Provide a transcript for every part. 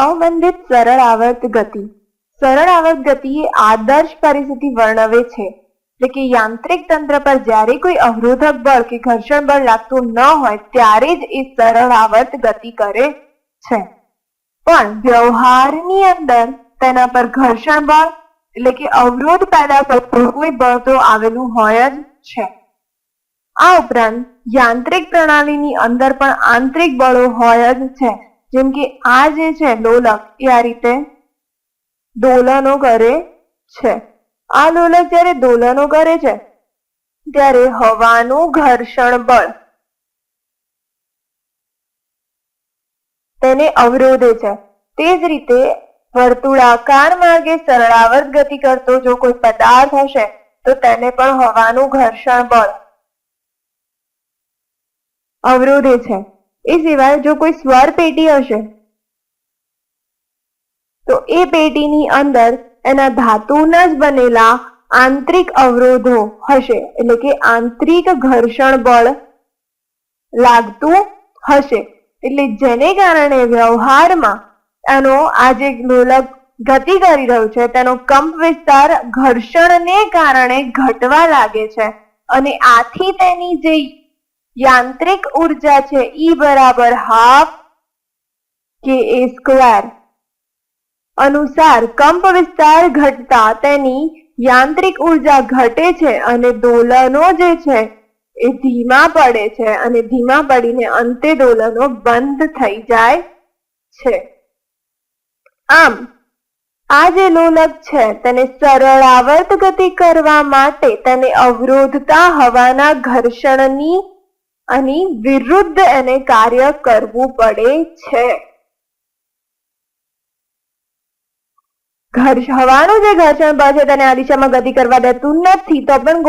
અવબંધિત સરળ આવર્ત ગતિ. સરળ આવર્ત ગતિ એ આદર્શ પરિસ્થિતિ વર્ણવે છે. એટલે કે યાંત્રિક તંત્ર પર જ્યારે કોઈ અવરોધક બળ કે ઘર્ષણ બળ લાગતું ન હોય, ત્યારે જ એ સરળ આવર્ત ગતિ કરે છે. પણ વ્યવહારની અંદર તેના પર ઘર્ષણ બળ એટલે કે અવરોધ પેદા કરતું કોઈ બળ તો આવેલું હોય જ છે. આ ઉપરાંત યાંત્રિક પ્રણાલીની અંદર પણ આંતરિક બળો હોય જ છે. જેમ કે આ જે છે લોલક એ આ રીતે દોલનો કરે છે. આ લોલક જ્યારે દોલનો કરે છે, ત્યારે હવાનું ઘર્ષણ બળ તેને અવરોધે છે. તે જ રીતે વર્તુળાકાર માર્ગે સરળાવર્ત ગતિ કરતો જો કોઈ પદાર્થ હશે, તો તેને પણ હવાનું ઘર્ષણ બળ અવરોધે છે. એ સિવાય જો કોઈ સ્વર પેટી હશે, તો એ પેટીની અંદર એના ધાતુના જ બનેલા આંતરિક અવરોધો હશે. એટલે કે આંતરિક ઘર્ષણ બળ લાગતું હશે. એટલે જેને કારણે વ્યવહારમાં એનો આ જે લોલક ગતિ કરી રહ્યું છે, તેનો કંપ વિસ્તાર ઘર્ષણને કારણે ઘટવા લાગે છે. અને આથી તેની જે યાંત્રિક ઊર્જા છે E બરાબર હાફ કે એ સ્ક્વેર. અનુસાર કંપ વિસ્તાર ઘટતા તેની યાંત્રિક ઊર્જા ઘટે છે અને દોલનો જે છે એ ધીમા પડે છે અને ધીમા પડીને અંતે દોલનો બંધ થઈ જાય છે. આમ, આ જે લોલક છે તેને સરળ આવર્ત ગતિ કરવા માટે તેને અવરોધતા હવાના ઘર્ષણની અને વિરુદ્ધ એને કાર્ય કરવું પડે છે. હવાનું જે ઘર્ષણ બળ છે તેને આ દિશામાં ગતિ કરવા દેતું નથી. તો પણ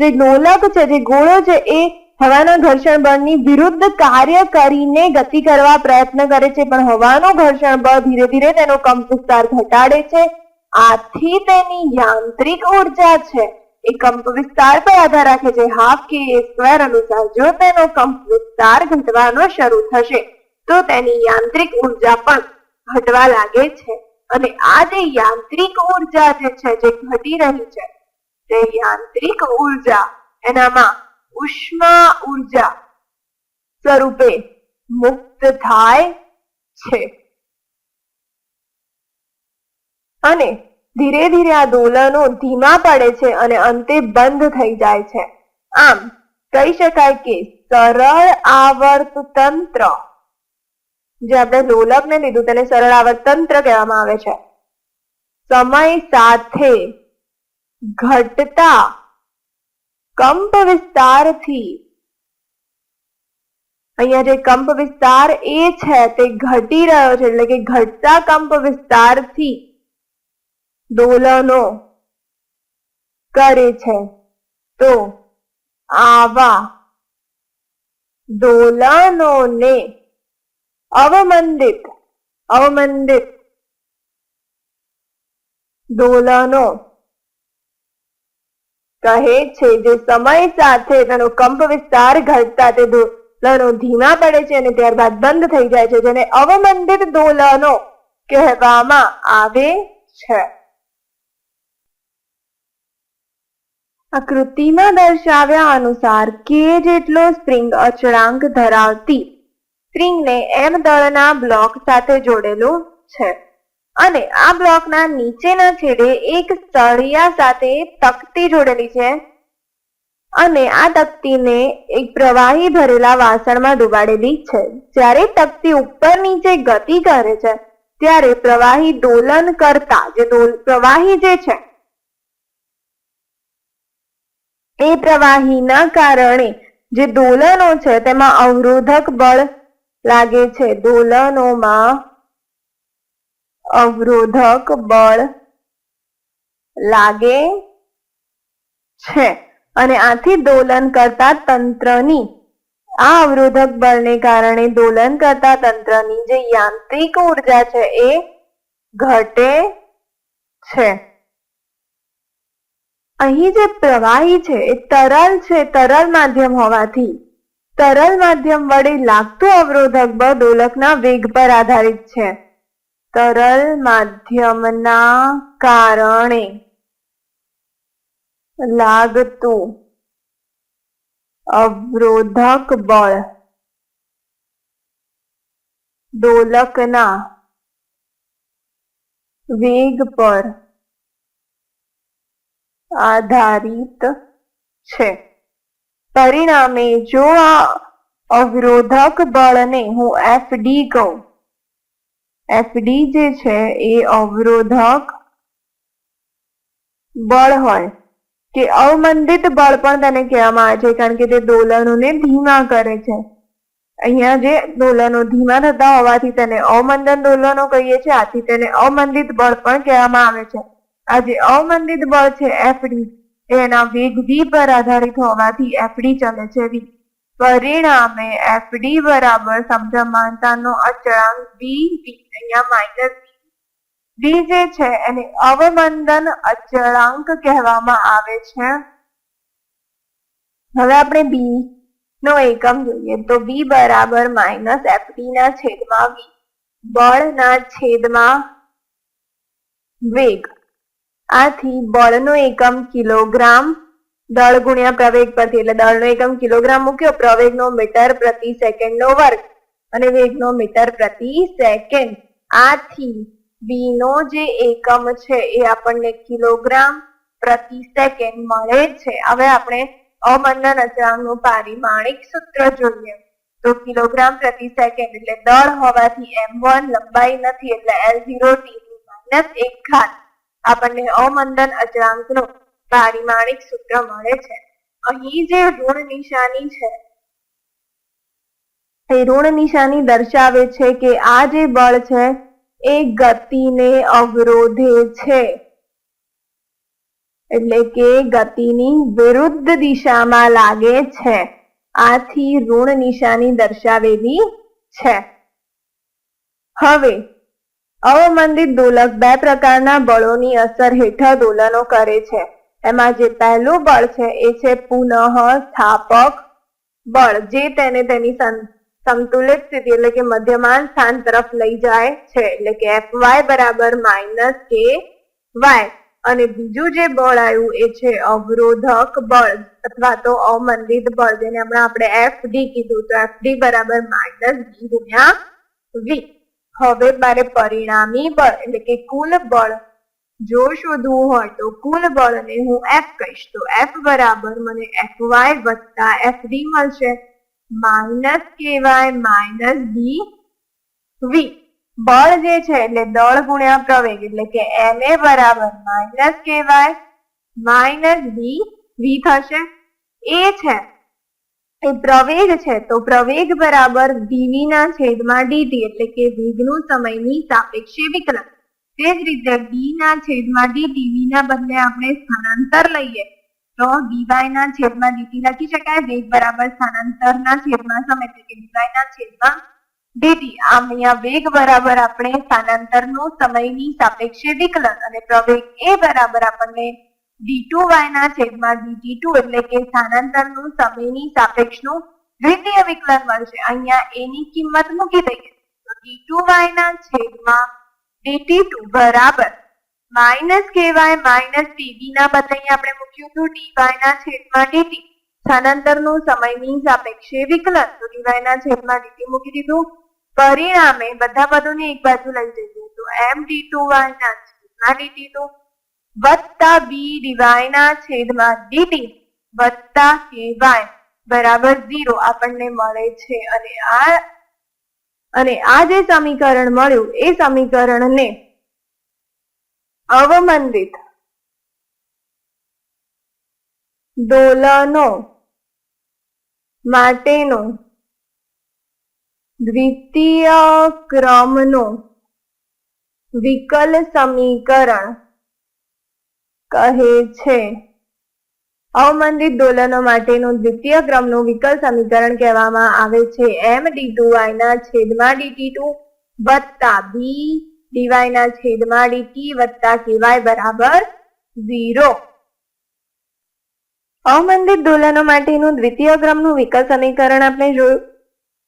જે લોલક છે, જે ગોળો છે, એ હવાના ઘર્ષણ બળની વિરુદ્ધ કાર્ય કરીને ગતિ કરવા પ્રયત્ન કરે છે. પણ હવાનું ઘર્ષણ બળ ધીરે ધીરે તેનો કંપ વિસ્તાર ઘટાડે છે. આથી તેની યાંત્રિક ઊર્જા છે. એ કંપ વિસ્તાર પર આધાર રાખે છે. હાફ કે સ્ક્વેર અનુસાર જો તેનો કંપ વિસ્તાર ઘટવાનો શરૂ થશે, તો તેની યાંત્રિક ઊર્જા પણ ઘટવા લાગે છે. અને આ જે યાંત્રિક ઊર્જા જે છે, જે ઘટી રહી છે, તે યાંત્રિક ઊર્જા એનામાં ઉષ્મા ઊર્જા સ્વરૂપે મુક્ત થાય છે. અને ધીરે ધીરે આ દોલનો ધીમા પડે છે અને અંતે બંધ થઈ જાય છે. આમ, કહી શકાય કે સરળ આવર્ત તંત્ર જે આપણે લોલકને લીધું તેને સરળ આવર્ત તંત્ર કહેવામાં આવે છે. સમય સાથે ઘટતા કંપ વિસ્તારથી, અહીંયા જે કંપ વિસ્તાર એ છે તે ઘટી રહ્યો છે, એટલે કે ઘટતા કંપ વિસ્તારથી દોલનો કરે છે. તો આવા દોલનોને અવમંદિત અવમંદિત દોલનો કહે છે જે સમય સાથે તેનો કંપ વિસ્તાર ઘટતા તે દોલનો ધીમા પડે છે અને ત્યારબાદ બંધ થઈ જાય છે, જેને અવમંદિત દોલનો કહેવામાં આવે છે. આકૃતિમાં દર્શાવ્યા અનુસાર કે જેટલો સ્પ્રિંગ અચળાંક ધરાવતી સ્પ્રિંગને એમ દળના બ્લોક સાથે જોડેલો છે. અને આ બ્લોકના નીચેના છેડે એક સળિયા સાથે તકતી જોડેલી છે. અને આ તકતીને એક પ્રવાહી ભરેલા વાસણમાં ડુબાડેલી છે. જ્યારે તકતી ઉપર નીચે ગતિ કરે છે, ત્યારે પ્રવાહી દોલન કરતા જે પ્રવાહી જે છે એ પ્રવાહીના કારણે જે દોલનો છે, તેમાં અવરોધક બળ લાગે છે. દોલનોમાં અવરોધક બળ લાગે છે અને આથી દોલન કરતા તંત્રની, આ અવરોધક બળને કારણે દોલન કરતા તંત્રની જે યાંત્રિક ઊર્જા છે, એ ઘટે છે. અહીં જે પ્રવાહી છે એ તરલ છે, તરલ માધ્યમ હોવાથી. તરલ માધ્યમ વડે લાગતું અવરોધક બળ દોલકના વેગ પર આધારિત છે. તરલ માધ્યમના કારણે લાગતું અવરોધક બળ દોલકના વેગ પર આધારિત છે. પરિણામે જો આ અવરોધક બળને હું એફડી કહું, એફડી જે છે એ અવરોધક બળ હોય કે અવમંદિત બળ પણ તેને કહેવામાં આવે છે, કારણ કે તે દોલનોને ધીમા કરે છે. અહીંયા જે દોલનો ધીમા થતા હોવાથી તેને અવમંદન દોલનો કહીએ છીએ, આથી તેને અવમંદિત બળ પણ કહેવામાં આવે છે. આ જે અવમંદિત બળ છે એફડી. એના વેગ વી પર આધારિત હોવાથી એફડી ચલે છે વી. પરિણામે એફડી બરાબર સમજમાનતાનો અચળાંક વી વી અહીંયા માઇનસ વી. જે છે એને અવમંદન અચળાંક કહેવામાં આવે છે. હવે આપણે બી નો એકમ જોઈએ તો બી બરાબર માઇનસ એફડી ના છેદમાં વી. બળના છેદમાં વેગ. આથી બળનો એકમ કિલોગ્રામ દળ ગુણ્યા પ્રવેગ પરથી એટલે દળનો એકમ કિલોગ્રામ મૂક્યો, પ્રવેગનો મીટર પ્રતિ સેકન્ડનો વર્ગ અને વેગનો મીટર પ્રતિ સેકન્ડ. આથી બી નો જે એકમ છે એ આપણને કિલોગ્રામ પ્રતિ સેકન્ડ મળે છે. હવે આપણે અમરના અચળાંકનું પારિમાણિક સૂત્ર જોઈએ. તો કિલોગ્રામ પ્રતિ સેકન્ડ એટલે દળ હોવાથી એમ વન લંબાઈ નથી, એટલે એલ ઝીરો ટી માઇનસ એક ઘાત. આપણને અમંદન અચળાંકનું પારિમાણિક સૂત્ર મળે છે. અહીં જે ઋણ નિશાની છે, એ ઋણ નિશાની દર્શાવે છે કે આ જે બળ છે, એ ગતિને અવરોધે છે. એટલે કે ગતિની વિરુદ્ધ દિશામાં લાગે છે. આથી ઋણ નિશાની દર્શાવેલી છે. હવે અવમંદિત દોલક બે પ્રકારના બળોની અસર હેઠળ દોલનો કરે છે. એમાં જે પહેલું બળ છે એ છે પુનઃ સ્થાપક બળ, જે તેને તેની સંતુલિત સ્થિતિ એટલે કે મધ્યમાન સ્થાન તરફ લઈ જાય છે. એટલે કે એફ વાય બરાબર માઇનસ કે વાય અને બીજું જે બળ આવ્યું એ છે અવરોધક બળ અથવા તો અવમંદિત બળ, જેને હમણાં આપણે એફ ડી કીધું. તો એફ ડી બરાબર માઇનસ વી ગુણ્યા વી હવે મારે પરિણામી બળ, એટલે કે કુલ બળ જો શોધવું હોય તો કુલ બળને હું એફ કહીશ. તો એફ બરાબર મને એફ વાય વત્તા એફ ડી મળશે. Minus k Y minus B V બળ જે છે એટલે દળ ગુણ્યા પ્રવેગ, એટલે કે એમ એ બરાબર માઇનસ કેવાય માઇનસ બી વી થશે. એ છે એ પ્રવેગ છે. તો પ્રવેગ બરાબર ડીવી ના છેદમાં ડીટી એટલે કે વેગનું સમયની સાપેક્ષે વિકલન. તે જ રીતે ડી ના છેદમાં ડીટી ના બદલે આપણે સ્થાનાંતર લઈએ. તો ડીવાય ના છેદમાં ડીટી લખી શકાય. વેગ બરાબર સ્થાનાંતર ના છેદમાં સમય એટલે કે ડીવાય ના છેદમાં ડીટી આમ અહીંયા વેગ બરાબર આપણે સ્થાનાંતરનું સમયની સાપેક્ષે વિકલન અને પ્રવેગ એ બરાબર આપણને ડી ના છેદમાં ડીટી ટુ એટલે કે સ્થાનાંતરનું, સમયની સાપેક્ષનું દ્વિતીય વિકલન મળશે. અહીંયા એ કિંમત મૂકી દઈએ. તો ડી ટુ વાય ના છેદમાં ડીટી ટુ બરાબર minus k Y minus TV ના બદલે આપણે મૂક્યું હતું ડીવાય ના છેદમાં ડીટી સ્થાનાંતરનું, સમયની સાપેક્ષે વિકલન. તો ડીવાય ના છેદમાં ડીટી મૂકી દીધું. પરિણામે બધા પદોને એક બાજુ લઈ જઈએ. તો એમ ડી ટુ વાય ના છેદમાં ડીટી ટુ વત્તા બી ડીવાય ના છેદમાં ડીટી વત્તા કે વાય બરાબર ઝીરો આપણને મળે છે. અને આ અને આ જે સમીકરણ મળ્યું, એ સમીકરણને અવમંદિત દોલનો માટેનો દ્વિતીય ક્રમનો વિકલ સમીકરણ કહે છે. અવમંદિત દોલનો માટેનું દ્વિતીય ક્રમનું વિકલ સમીકરણ કહેવામાં આવે છે. એમ ડી ટુ વાય ના છેદમાં ડીટી ટુ વત્તા બી ડીવાય ના છેદમાં ડીટી વત્તા કેવાય બરાબર ઝીરો. અવમંદિત દોલનો માટેનું દ્વિતીય ક્રમનું વિકલ સમીકરણ આપણે જોયું.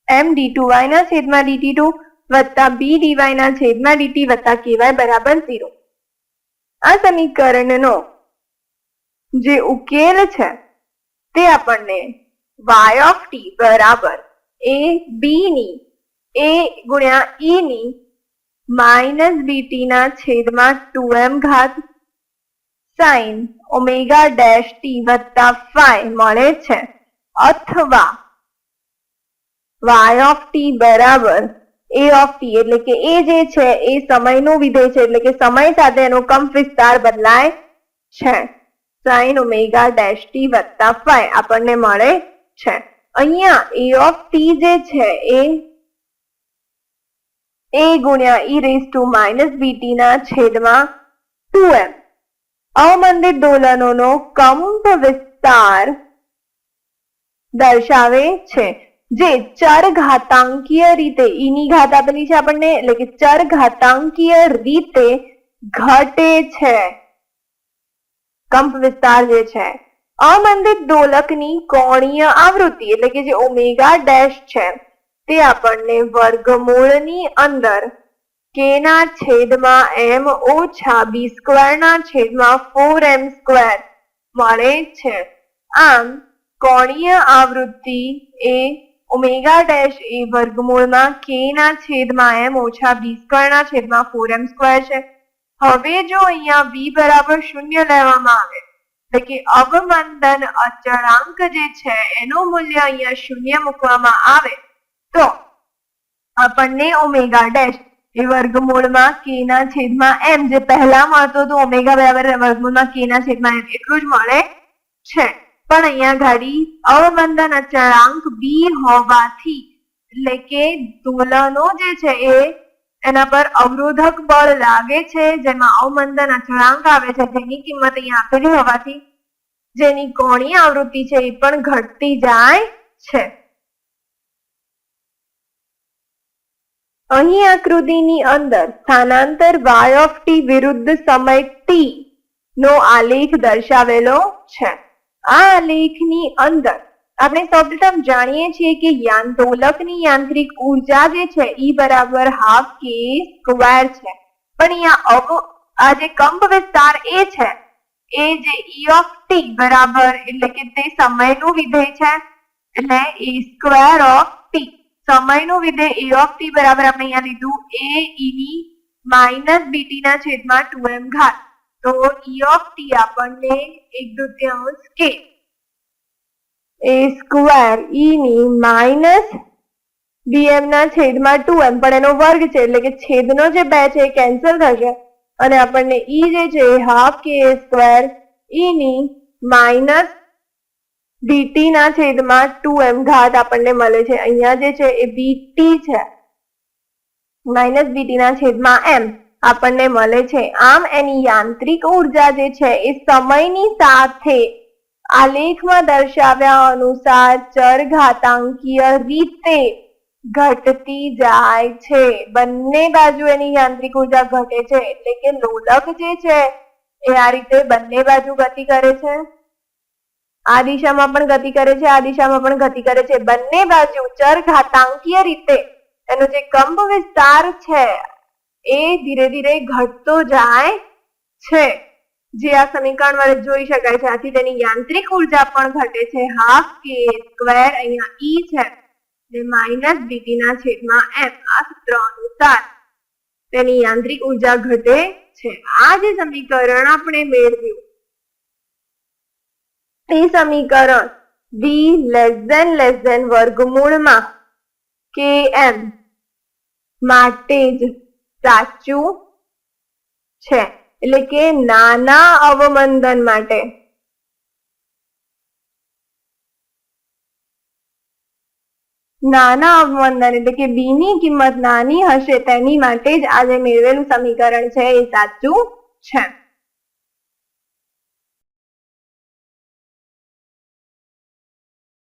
એમ ડી ટુ વાય ના છેદમાં ડીટી ટુ વત્તા બી ડીવાય ના છેદમાં ડીટી વત્તા કેવાય બરાબર ઝીરો. આ સમીકરણનો જે ઉકેલ છે તે આપણને વાય ઓફ ટી બરાબર એ બી ની એ ગુણ્યા ઈ ની માઇનસ બીટી ના છેદમાં ટુ એમ ઘાત સાઈન ઓમેગા ડેશ ટી વત્તા ફાઈ મળે છે. અથવા વાય ઓફ ટી બરાબર એ ઓફ ટી એટલે કે એ જે છે, એ સમયનું વિધેય છે, એટલે કે સમય સાથે એનો કંપ વિસ્તાર બદલાય છે. સાઈન ઓમેગા ડેશ ટી વત્તા ફાઈ આપણને મળે છે. અહીંયા એ ઓફ ટી જે છે, એ એ ગુણ્યા e raise to minus BT ના છેદમાં ટુ એમ અવમંદિત દોલનોનો કંપ વિસ્તાર દર્શાવે છે. જે ચર ઘાતાંકીય રીતે, ઈની ઘાત આપેલી છે આપણને, એટલે કે ચર ઘાતાંકીય રીતે ઘટે છે. કંપ વિસ્તાર જે છે, અમંદિત દોલકની કોણીય આવૃત્તિ, એટલે કે જે ઓમેગા ડેશ છે, તે આપણને વર્ગમૂળની અંદર કે ના છેદમાં એમ ઓછા બી સ્ક્વેર ના છેદમાં ફોર એમ સ્ક્વેર મળે છે. આમ, કોણીય આવૃત્તિ એ ઓમેગા ડેશ એ વર્ગમૂળમાં કે ના છેદમાં એમ ઓછા બી સ્ક્વેર ના છેદમાં ફોર એમ સ્ક્વેર છે. હવે જો અહીંયા બી બરાબર શૂન્ય લેવામાં આવે, એટલે કે અવમંદન અચળાંક જે છે એનું મૂલ્ય અહીંયા શૂન્ય મૂકવામાં આવે, તો આપણને ઓમેગા ડેશ એ વર્ગમૂળમાં કે ના છેદમાં એમ, જે પહેલા મળતો હતો, ઓમેગા બરાબર વર્ગમૂળમાં કે ના છેદમાં એમ, એટલું જ મળે છે. પણ અહીંયા ઘડી અવમંદન અચળાંક બી હોવાથી, એટલે કે દોલનો જે છે એ, એના પર અવરોધક બળ લાગે છે, જેમાં અવમંદન અચળાંક આવે છે, જેની કિંમત અહીંયા આપેલી હોવાથી, જેની કોણી આવૃત્તિ છે એ પણ ઘટતી જાય છે. અહીં આકૃતિની અંદર સ્થાનાંતર વાય ઓફ ટી વિરુદ્ધ સમય ટી નો આલેખ દર્શાવેલો છે. આ લેખની અંદર આપણે સૌપ્રથમ જાણીએ છીએ કે યાંત્રોલકની યાંત્રિક ઊર્જા જે છે ઈ બરાબર હાફ કે સ્ક્વેર છે. પણ અહીંયા આ જે કંપ વિસ્તાર એ છે, એ જે ઈ ઓફ ટી બરાબર એટલે કે તે સમયનું વિધેય છે, એટલે એ સ્ક્વેર ઓફ ટી સમયનું વિધેય એ ઓફ ટી બરાબર આપણે અહીંયા લીધું એ ઈ માઇનસ બીટી ના છેદમાં એમ ઘાત. તો ઈ ઓફ ટી આપણને એક દુત્યાંશ કે. એ સ્ક્વેર ઈ ની માઇનસ ડીએમ ના છેદમાં ટુ એમ પણ એનો વર્ગ છે, એટલે કે છેદનો જે બે છે એ કેન્સલ થશે. અને આપણને ઈ જે છે હાફ કે સ્ક્વેર ઈ ની માઇનસ ડીટી ના છેદમાં ટુ એમ ઘાત આપણને મળે છે. અહીંયા જે છે એ બીટી છે. માઇનસ બીટી ના છેદમાં એમ આપણને મળે છે. આમ એની યાંત્રિક ઊર્જા જે છે એ સમયની સાથે આલેખમાં દર્શાવ્યા અનુસાર ચર ઘાતાંકીય રીતે ઘટતી જાય છે. બંને બાજુ એની યાંત્રિક ઊર્જા ઘટે છે એટલે કે લોલક જે છે એ આ રીતે બંને બાજુ ગતિ કરે છે. આ દિશામાં પણ ગતિ કરે છે, આ દિશામાં પણ ગતિ કરે છે. બંને બાજુ ચર ઘાતાંકીય રીતે એનો જે કંપ વિસ્તાર છે એ ધીરે ધીરે ઘટતો જાય છે. જે આ સમીકરણ વડે જોઈ શકાય છે. આથી તેની યાંત્રિક ઊર્જા પણ ઘટે છે. હાફ કે સ્ક્વેર અહીંયા ઈ છે ને માઇનસ બીટી ના છેદમાં એમ આ સૂત્ર અનુસાર તેની યાંત્રિક ઊર્જા ઘટે છે. આ જે સમીકરણ આપણે મેળવ્યું તે સમીકરણ V less than less than વર્ગમૂળમાં એમ માટે જ સાચું છે. એટલે કે નાના અવમંદન માટે. નાના અવમંદન એટલે કે બી ની કિંમત નાની હશે તેની માટે જ આજે મેળવેલું સમીકરણ છે એ સાચું છે.